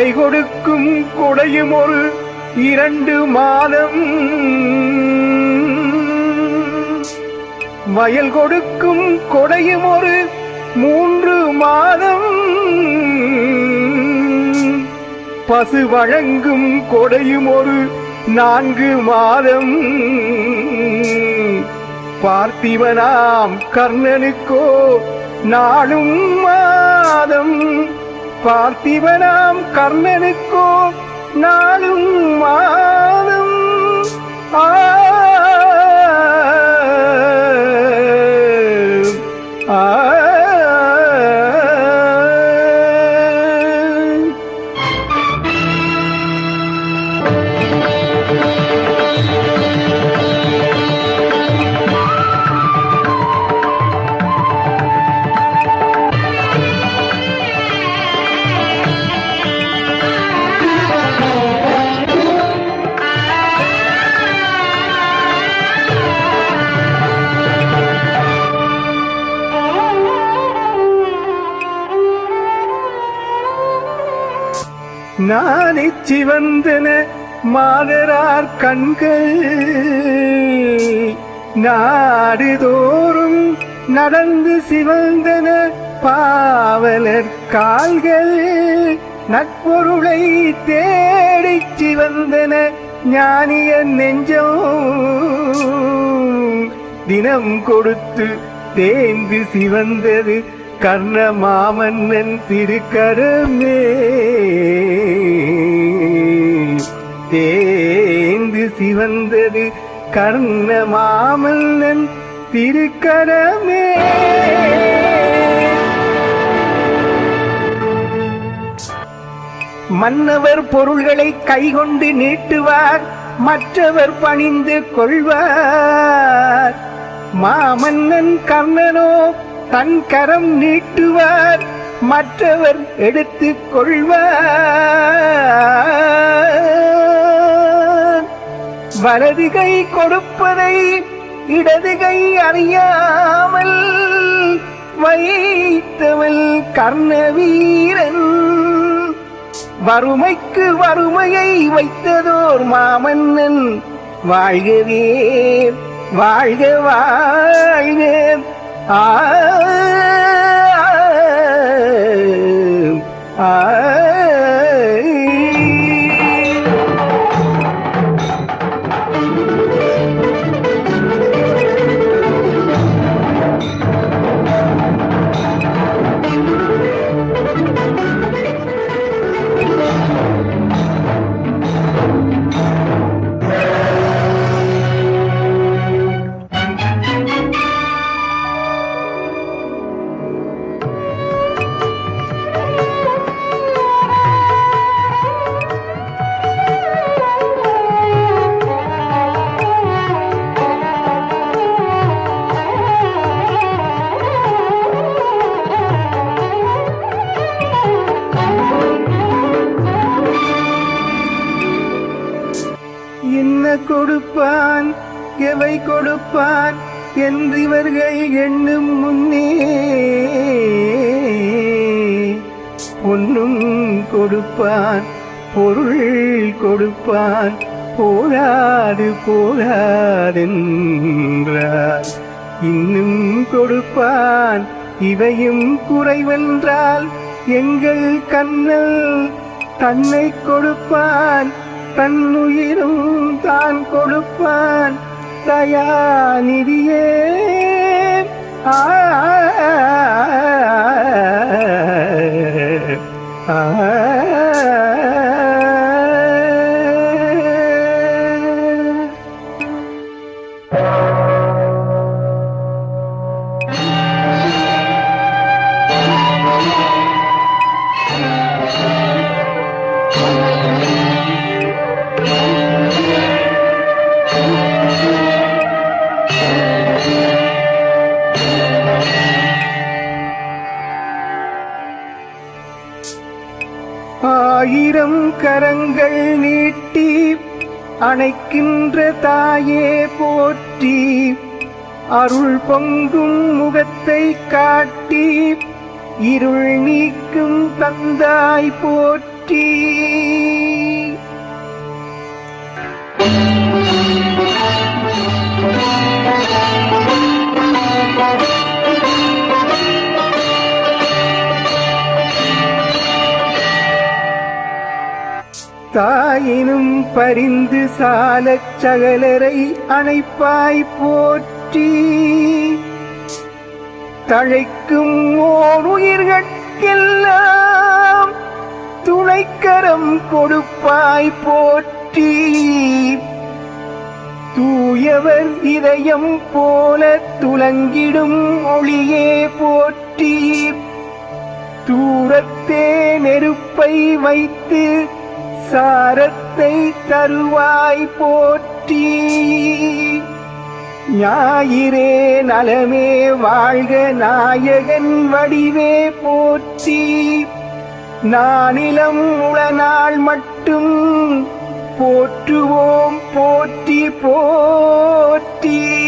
மழை கொடுக்கும் கொடையும் ஒரு இரண்டு மாதம். வயல் கொடுக்கும் கொடையும் ஒரு மூன்று மாதம். பசு வழங்கும் கொடையும் ஒரு நான்கு மாதம். பார்த்திவனாம் கர்ணனுக்கோ நாளும் மாதம். பார்த்திவனாம் கர்ணனுக்கோ நாளும் மாதம் நானே சிவந்தன மாதரார் கண்கள். நாடுதோறும் நடந்து சிவந்தன பாவலர் கால்கள். நட்பொருளை தேடிச் சிவந்தன ஞானிய நெஞ்சம். தினம் கொடுத்து தேந்து சிவந்தது கர்ண மாமன்னன் திருக்கரமே. தேந்து சிவந்தது கர்ண மாமன்னன் திருக்கரமே. மன்னவர் பொருள்களை கைகொண்டு நீட்டுவார் மற்றவர் பணிந்து கொள்வார். மாமன்னன் கர்ணனோ தன் கரம் நீட்டுவார் மற்றவர் எடுத்துக் கொள்வார். வலது கை கொடுப்பதை இடது கை அறியாமல் வைத்தவள் கர்ண வீரன் வறுமைக்கு வறுமையை வைத்ததோர் மாமன்னன். வாழ்கவே வாழ்க வாழ்க. ஆ என்ன கொடுப்பான்? எவை கொடுப்பான்? என்றிவர்கள் எண்ணும் முன்னே பொன்னும் கொடுப்பான் பொருள் கொடுப்பான் போராது போராதென்றார் இன்னும் கொடுப்பான் இவையும் குறைவென்றால் எங்கள் கண்ணல் தன்னை கொடுப்பான். தன்னுயிரும் தான் கொடுப்பான் தயாநிதியே. ஆ ஆ ஆயிரம் கரங்கள் நீட்டி அணைக்கின்ற தாயே போற்றி. அருள் பொங்கும் முகத்தை காட்டி இருள் நீக்கும் தந்தாய் போற்றி. தாயினும் பரிந்து சாலச் சகலரை அணைப்பாய் போற்றி. தழைக்கும் ஓர் உயிர்கட்கெல்லாம் துணைக்கரம் கொடுப்பாய் போற்றி. தூயவர் இதயம் போல துலங்கிடும் ஒளியே போற்றி. தூரத்தே நெருப்பை வைத்து சாரத்தை தருவாய் போற்றி. ஞாயிறே நலமே வாழ்க நாயகன் வடிவே போற்றி. நானிலம் உளநாள் மட்டும் போற்றுவோம் போற்றி போற்றி.